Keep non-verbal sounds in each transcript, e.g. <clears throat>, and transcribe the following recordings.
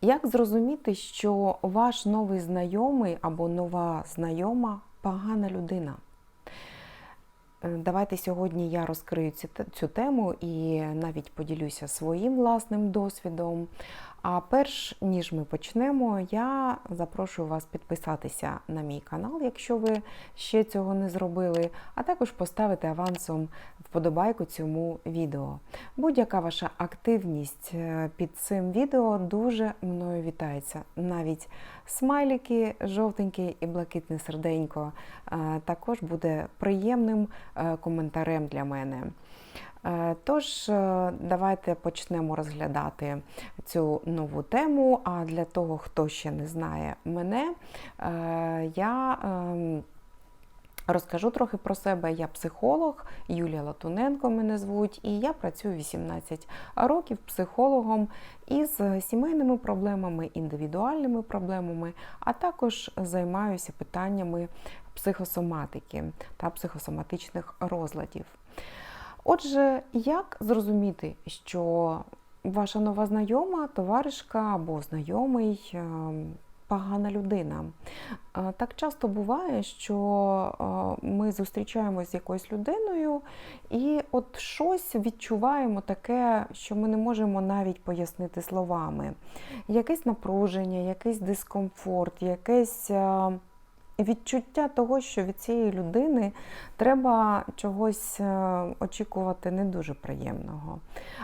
Як зрозуміти, що ваш новий знайомий або нова знайома погана людина? Е, Давайте сьогодні я розкрию цю тему і навіть поділюся своїм власним досвідом. А перш ніж ми почнемо, я запрошую вас підписатися на мій канал, якщо ви ще цього не зробили, а також поставити авансом вподобайку цьому відео. Будь-яка ваша активність е, під цим відео дуже мною вітається. Навіть смайлики, жовтенький і блакитне серденько е, також буде приємним е, коментарем для мене. Е, Тож, е, давайте почнемо розглядати цю нову тему. А для того, хто ще не знає мене, е, я ем, розкажу трохи про себе. Я психолог, Юлія Латуненко мене звуть, і я працюю 18 років психологом із сімейними проблемами, індивідуальними проблемами, а також займаюся питаннями психосоматики та психосоматичних розладів. Отже, як зрозуміти, що ваша нова знайома, товаришка або знайомий е, погана людина? Е, Так часто буває, що е, ми зустрічаємося з якоюсь людиною, і от щось відчуваємо таке, що ми не можемо навіть пояснити словами. Якесь напруження, якийсь дискомфорт, якесь. Відчуття того, що від цієї людини треба чогось е, очікувати не дуже приємного.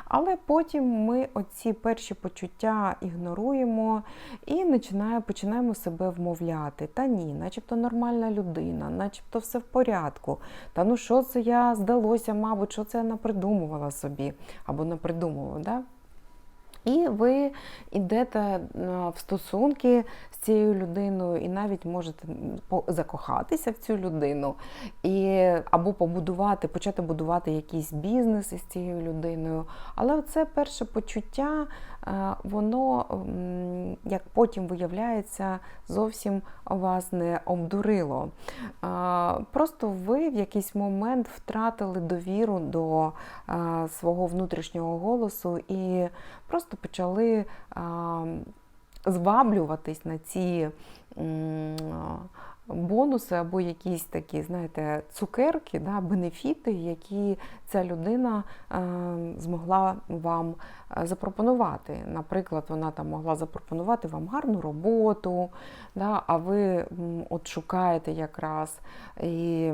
Але потім ми оці перші почуття ігноруємо і починає- починаємо себе вмовляти. Та ні, начебто нормальна людина, начебто все в порядку. Та ну що це я здалося, мабуть, що це я напридумувала собі або напридумувала. Да? І ви йдете в стосунки з цією людиною, і навіть можете закохатися в цю людину, і, або побудувати, почати будувати якийсь бізнес із цією людиною. Але це перше почуття, воно, як потім виявляється, зовсім вас не обдурило. Просто ви в якийсь момент втратили довіру до свого внутрішнього голосу і просто почали зваблюватись на ці бонуси або якісь такі, знаєте, цукерки, да, бенефіти, які ця людина е, змогла вам е, запропонувати. Наприклад, вона там могла запропонувати вам гарну роботу, да, а ви от шукаєте якраз. І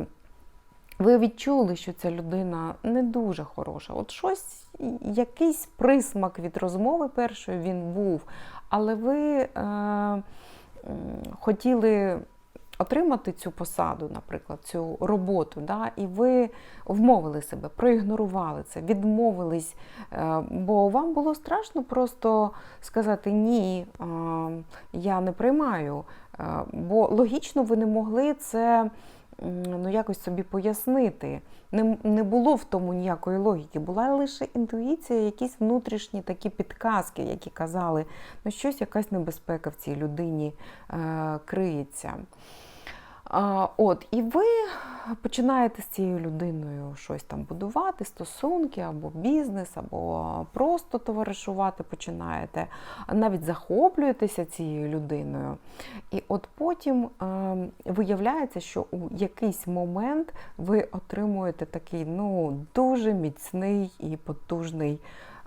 ви відчули, що ця людина не дуже хороша. От щось, якийсь присмак від розмови першої він був, але ви е, м, хотіли отримати цю посаду, наприклад, цю роботу, да, і ви вмовили себе, проігнорували це, відмовились, е, бо вам було страшно просто сказати ні, е, я не приймаю. Е, Бо логічно ви не могли це ну, якось собі пояснити. Не, не було в тому ніякої логіки, була лише інтуїція, якісь внутрішні такі підказки, які казали, ну щось, якась небезпека в цій людині е, криється. А, от, і ви починаєте з цією людиною щось там будувати, стосунки або бізнес, або просто товаришувати починаєте, навіть захоплюєтеся цією людиною. І от потім е, виявляється, що у якийсь момент ви отримуєте такий ну, дуже міцний і потужний.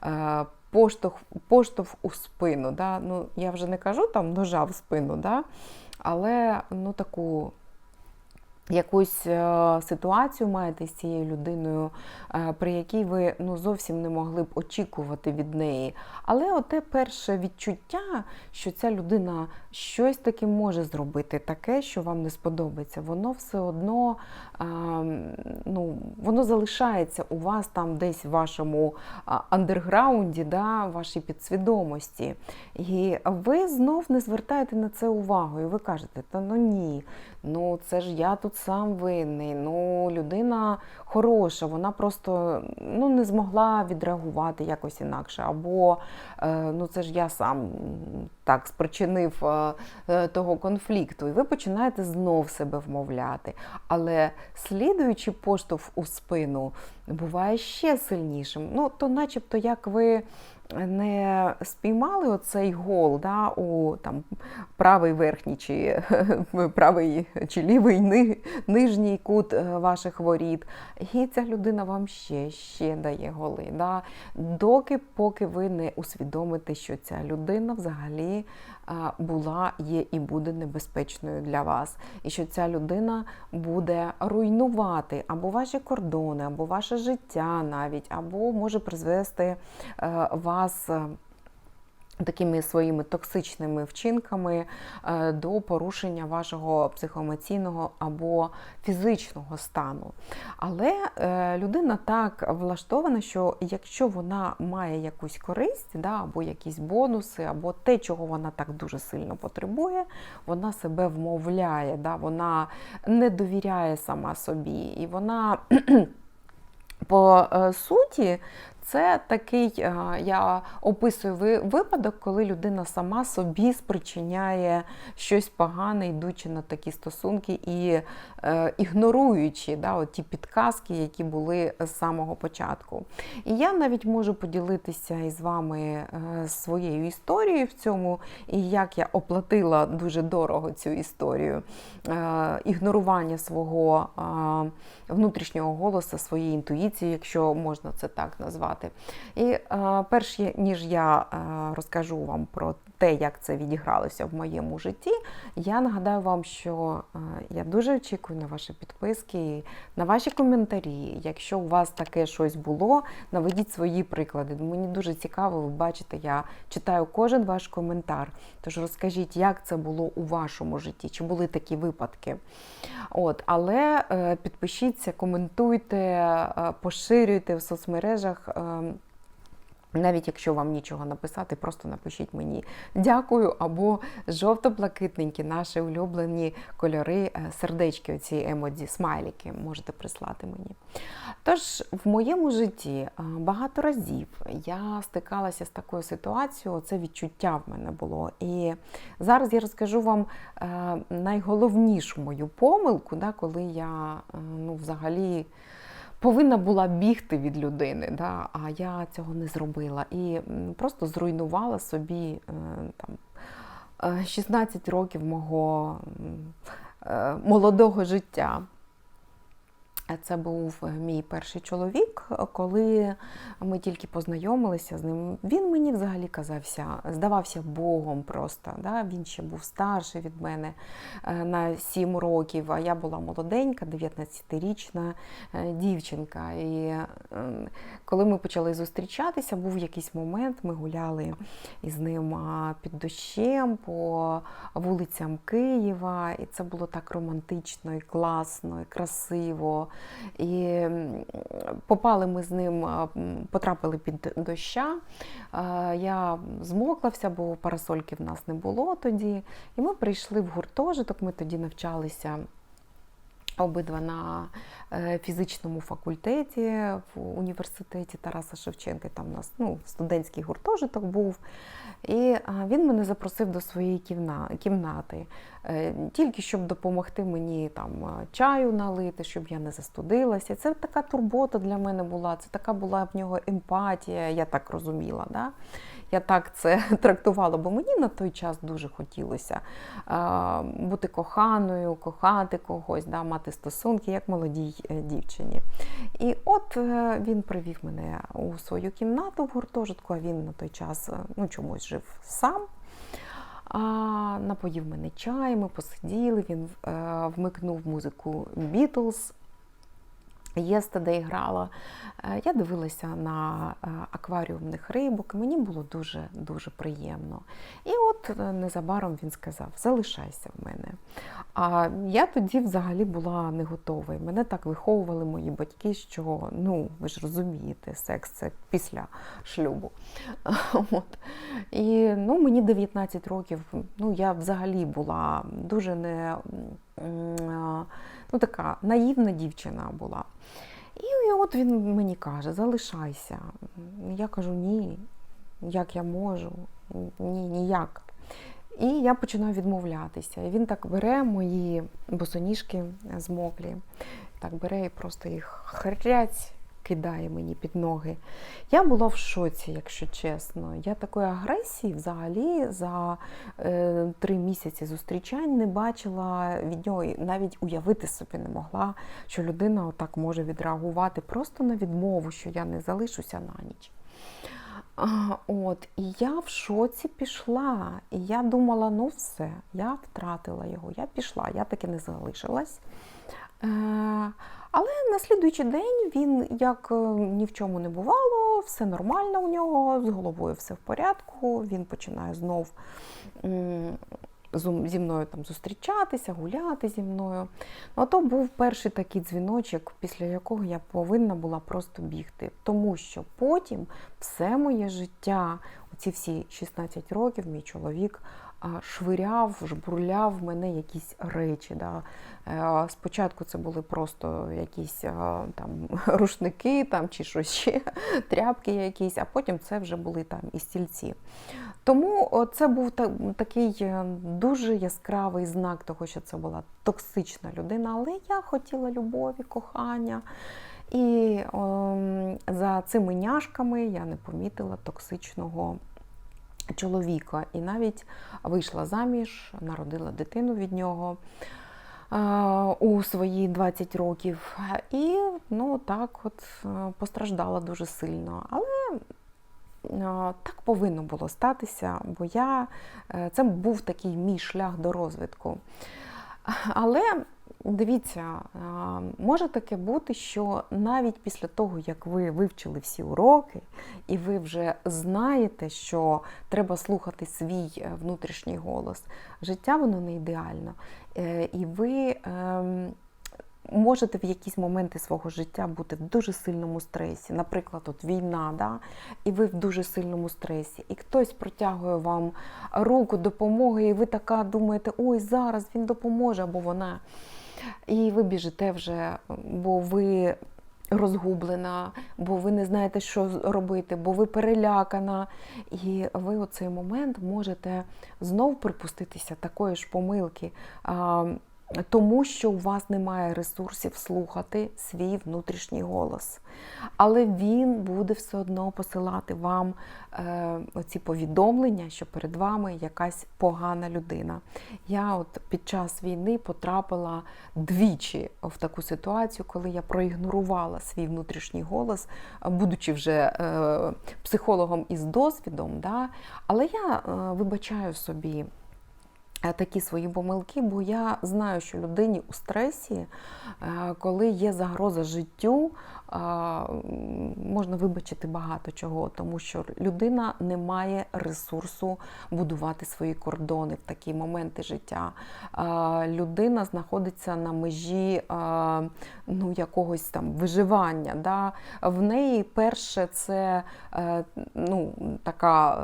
Е, Поштовх, поштовх у спину. Да? Ну, я вже не кажу там ножа в спину, да? але ну, таку якусь е, ситуацію маєте з цією людиною, е, при якій ви ну, зовсім не могли б очікувати від неї. Але оте перше відчуття, що ця людина щось таке може зробити, таке, що вам не сподобається, воно все одно е, ну, воно залишається у вас там десь в вашому андерграунді, да, вашій підсвідомості. І ви знов не звертаєте на це увагу. І ви кажете, та ну ні, ну це ж я тут сам винний, ну людина хороша, вона просто ну, не змогла відреагувати якось інакше. Або е, ну це ж я сам так спричинив е, е, того конфлікту. І ви починаєте знов себе вмовляти. Але слідуючий поштовх у спину буває ще сильнішим. Ну, то начебто як ви не спіймали оцей гол да, у там, правий верхній чи <laughs> правий чи лівий ни- нижній кут е, ваших воріт. І ця людина вам ще, ще дає голи. Да? Доки поки ви не усвідомите, що ця людина взагалі а, була, є і буде небезпечною для вас, і що ця людина буде руйнувати або ваші кордони, або ваше життя навіть, або може призвести е, вас. Е, Такими своїми токсичними вчинками е, до порушення вашого психоемоційного або фізичного стану. Але е, людина так влаштована, що якщо вона має якусь користь, да, або якісь бонуси, або те, чого вона так дуже сильно потребує, вона себе вмовляє, да, вона не довіряє сама собі, і вона <clears throat> по суті. Це такий, е, я описую ви- випадок, коли людина сама собі спричиняє щось погане, йдучи на такі стосунки і е, ігноруючи да, ті підказки, які були з самого початку. І я навіть можу поділитися із вами е, своєю історією в цьому, і як я оплатила дуже дорого цю історію е, ігнорування свого е, внутрішнього голосу, своєї інтуїції, якщо можна це так назвати. І е, перш ніж я е, розкажу вам про те, як це відігралося в моєму житті, я нагадаю вам, що е, я дуже очікую на ваші підписки, на ваші коментарі. Якщо у вас таке щось було, наведіть свої приклади. Мені дуже цікаво, ви бачите, я читаю кожен ваш коментар. Тож розкажіть, як це було у вашому житті, чи були такі випадки. От, але е, підпишіться, коментуйте, е, поширюйте в соцмережах. Навіть якщо вам нічого написати, просто напишіть мені дякую або жовто-блакитненькі, наші улюблені кольори, е, сердечки, оці емодзі, смайлики можете прислати мені. Тож в моєму житті е, багато разів я стикалася з такою ситуацією, це відчуття в мене було. І зараз я розкажу вам е, найголовнішу мою помилку, коли я ну, взагалі повинна була бігти від людини, да, а я цього не зробила. І просто зруйнувала собі е, там, е, 16 років мого е, молодого життя. Це був е, мій перший чоловік, коли ми тільки познайомилися з ним. Він мені взагалі казався, здавався Богом просто. Да? Він ще був старший від мене е, на 7 років, а я була молоденька, 19-річна е, дівчинка. І коли ми почали зустрічатися, був якийсь момент, ми гуляли із ним під дощем по вулицям Києва, і це було так романтично, і класно, і красиво. І попали ми з ним, потрапили під доща. Я змоклася, бо парасольки в нас не було тоді. І ми прийшли в гуртожиток, ми тоді навчалися. Обидва на е, фізичному факультеті в університеті Тараса Шевченка. Там у нас ну, студентський гуртожиток був. І він мене запросив до своєї кімнати, е, тільки щоб допомогти мені там е, чаю налити, щоб я не застудилася. Це така турбота для мене була, це така була в нього емпатія, я так розуміла. Да? Я так це <laughs> трактувала, бо мені на той час дуже хотілося бути коханою, кохати когось, да, мати стосунки, як молодій е, дівчині. І от е, він привів мене у свою кімнату в гуртожитку, а він на той час е, ну, чомусь жив сам. А, напоїв мене чай, ми посиділи, він вмикнув музику Beatles. Yesterday грала. Е, Я дивилася на е, акваріумних рибок, мені було дуже дуже приємно. І от е, незабаром він сказав: залишайся в мене. А я тоді взагалі була не готова. Мене так виховували мої батьки, що ну ви ж розумієте, секс це після шлюбу. <laughs> От. І ну, мені 19 років. Ну я взагалі була дуже не ну, така наївна дівчина була. І, от він мені каже: залишайся. Я кажу, ні, як я можу, ні, ніяк. І я починаю відмовлятися. І він так бере мої босоніжки змоклі, так бере і просто їх хряць кидає мені під ноги. Я була в шоці, якщо чесно. Я такої агресії взагалі за е, три місяці зустрічань не бачила від нього, навіть уявити собі не могла, що людина отак може відреагувати просто на відмову, що я не залишуся на ніч. От, і я в шоці пішла. І я думала, ну все, я втратила його, я пішла, я таки не залишилась. Е, але на слідуючий день він, як е, ні в чому не бувало, все нормально у нього, з головою все в порядку. Він починає знов зі мною там зустрічатися, гуляти зі мною. Ну, а то був перший такий дзвіночок, після якого я повинна була просто бігти. Тому що потім все моє життя, оці всі 16 років, мій чоловік швиряв, жбурляв в мене якісь речі. Да. Е, Спочатку це були просто якісь там <laughs> рушники там, чи щось ще, <laughs> тряпки якісь, а потім це вже були там і стільці. Тому це був такий е, дуже яскравий знак того, що це була токсична людина, але я хотіла любові, кохання. І ем, за цими няшками я не помітила токсичного чоловіка. І навіть вийшла заміж, народила дитину від нього е, у свої 20 років. І ну, так от е, постраждала дуже сильно. Але е, так повинно було статися, бо я, це був такий мій шлях до розвитку. Але дивіться, може таке бути, що навіть після того, як ви вивчили всі уроки, і ви вже знаєте, що треба слухати свій е, внутрішній голос, життя воно не ідеально. Е, І ви ем, можете в якісь моменти свого життя бути в дуже сильному стресі. Наприклад, от війна, да? і ви в дуже сильному стресі, і хтось протягує вам руку допомоги, і ви така думаєте, ой, зараз він допоможе або вона. І ви біжите вже, бо ви розгублена, бо ви не знаєте, що робити, бо ви перелякана. І ви у цей момент можете знов припуститися такої ж помилки. Тому що у вас немає ресурсів слухати свій внутрішній голос. Але він буде все одно посилати вам е, оці повідомлення, що перед вами якась погана людина. Я от під час війни потрапила двічі в таку ситуацію, коли я проігнорувала свій внутрішній голос, будучи вже е, психологом із досвідом. Да? Але я е, вибачаю собі. Е, Такі свої помилки, бо я знаю, що людині у стресі, е, коли є загроза життю, е, можна вибачити багато чого, тому що людина не має ресурсу будувати свої кордони в такі моменти життя. Людина знаходиться на межі ну, якогось там виживання. Да? В неї перше це ну, така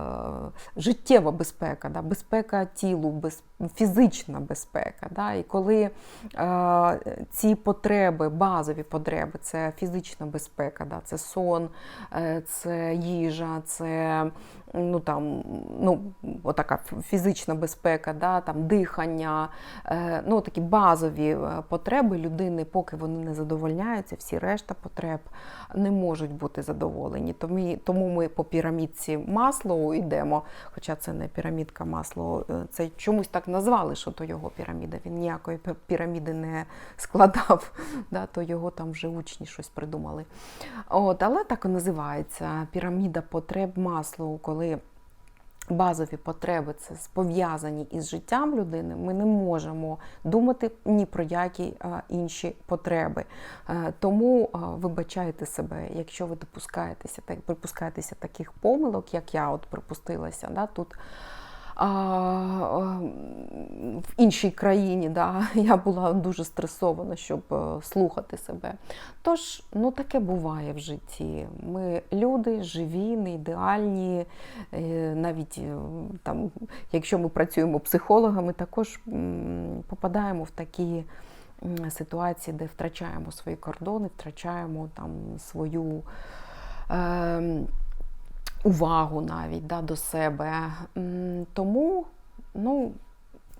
життєва безпека, да? безпека тілу, без, фізична безпека. Да? І коли е, ці потреби, базові потреби, це фізична безпека, да? це сон, е, це їжа, це ну, там, ну, отака фізична безпека, да? там, дихання, е, ну, такі базові е, потреби людини, поки вони не задовольняються, всі решта потреб не можуть бути задоволені. Тому, ми по пірамідці Маслоу йдемо, хоча це не пірамідка Маслоу, е, це чомусь так назвали, що то його піраміда. Він ніякої пі- піраміди не складав, <laughs> да, то його там вже учні щось придумали. От, але так і називається піраміда потреб Маслоу, коли базові потреби це пов'язані із життям людини, ми не можемо думати ні про які інші потреби. Е, Тому вибачайте себе, якщо ви допускаєтеся, так припускаєтеся таких помилок, як я от припустилася. Да, тут е, в іншій країні да, <laughs> я була дуже стресована, щоб е, слухати себе. Тож, ну таке буває в житті. Ми люди живі, не ідеальні. Е, Навіть е, там, якщо ми працюємо психологами, також попадаємо в такі ситуації, де втрачаємо свої кордони, втрачаємо там свою. Е, увагу навіть да, до себе. Тому ну,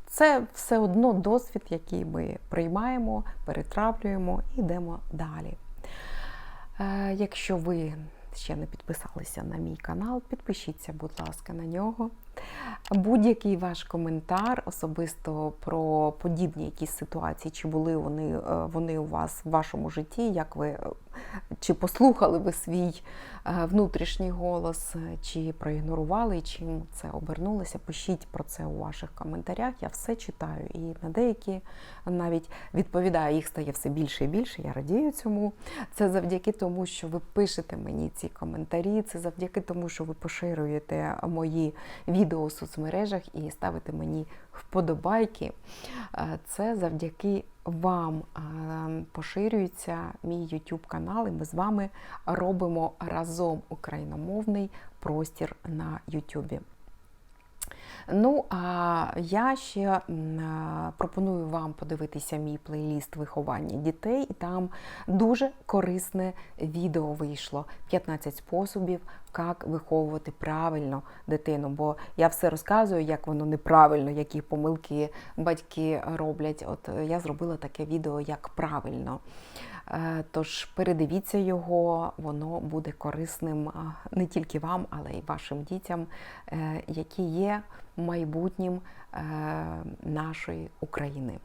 це все одно досвід, який ми приймаємо, перетравлюємо і йдемо далі. Е, Якщо ви ще не підписалися на мій канал, підпишіться, будь ласка, на нього. Будь-який ваш коментар особисто про подібні якісь ситуації, чи були вони, е, вони у вас в вашому житті, як ви е, чи послухали ви свій е, внутрішній голос, чи проігнорували, чим це обернулося. Пишіть про це у ваших коментарях. Я все читаю і на деякі навіть відповідаю, їх стає все більше і більше. Я радію цьому. Це завдяки тому, що ви пишете мені ці коментарі. Це завдяки тому, що ви поширюєте мої відео у соцмережах і ставити мені вподобайки. Е, Це завдяки вам е, поширюється мій YouTube канал, і ми з вами робимо разом україномовний простір на YouTube. Ну, а я ще пропоную вам подивитися мій плейліст виховання дітей, і там дуже корисне відео вийшло: 15 способів, як виховувати правильно дитину. Бо я все розказую, як воно неправильно, які помилки батьки роблять. От е, я зробила таке відео, як правильно. Е, Тож передивіться його, воно буде корисним не тільки вам, але й вашим дітям, е, які є майбутнім е, нашої України.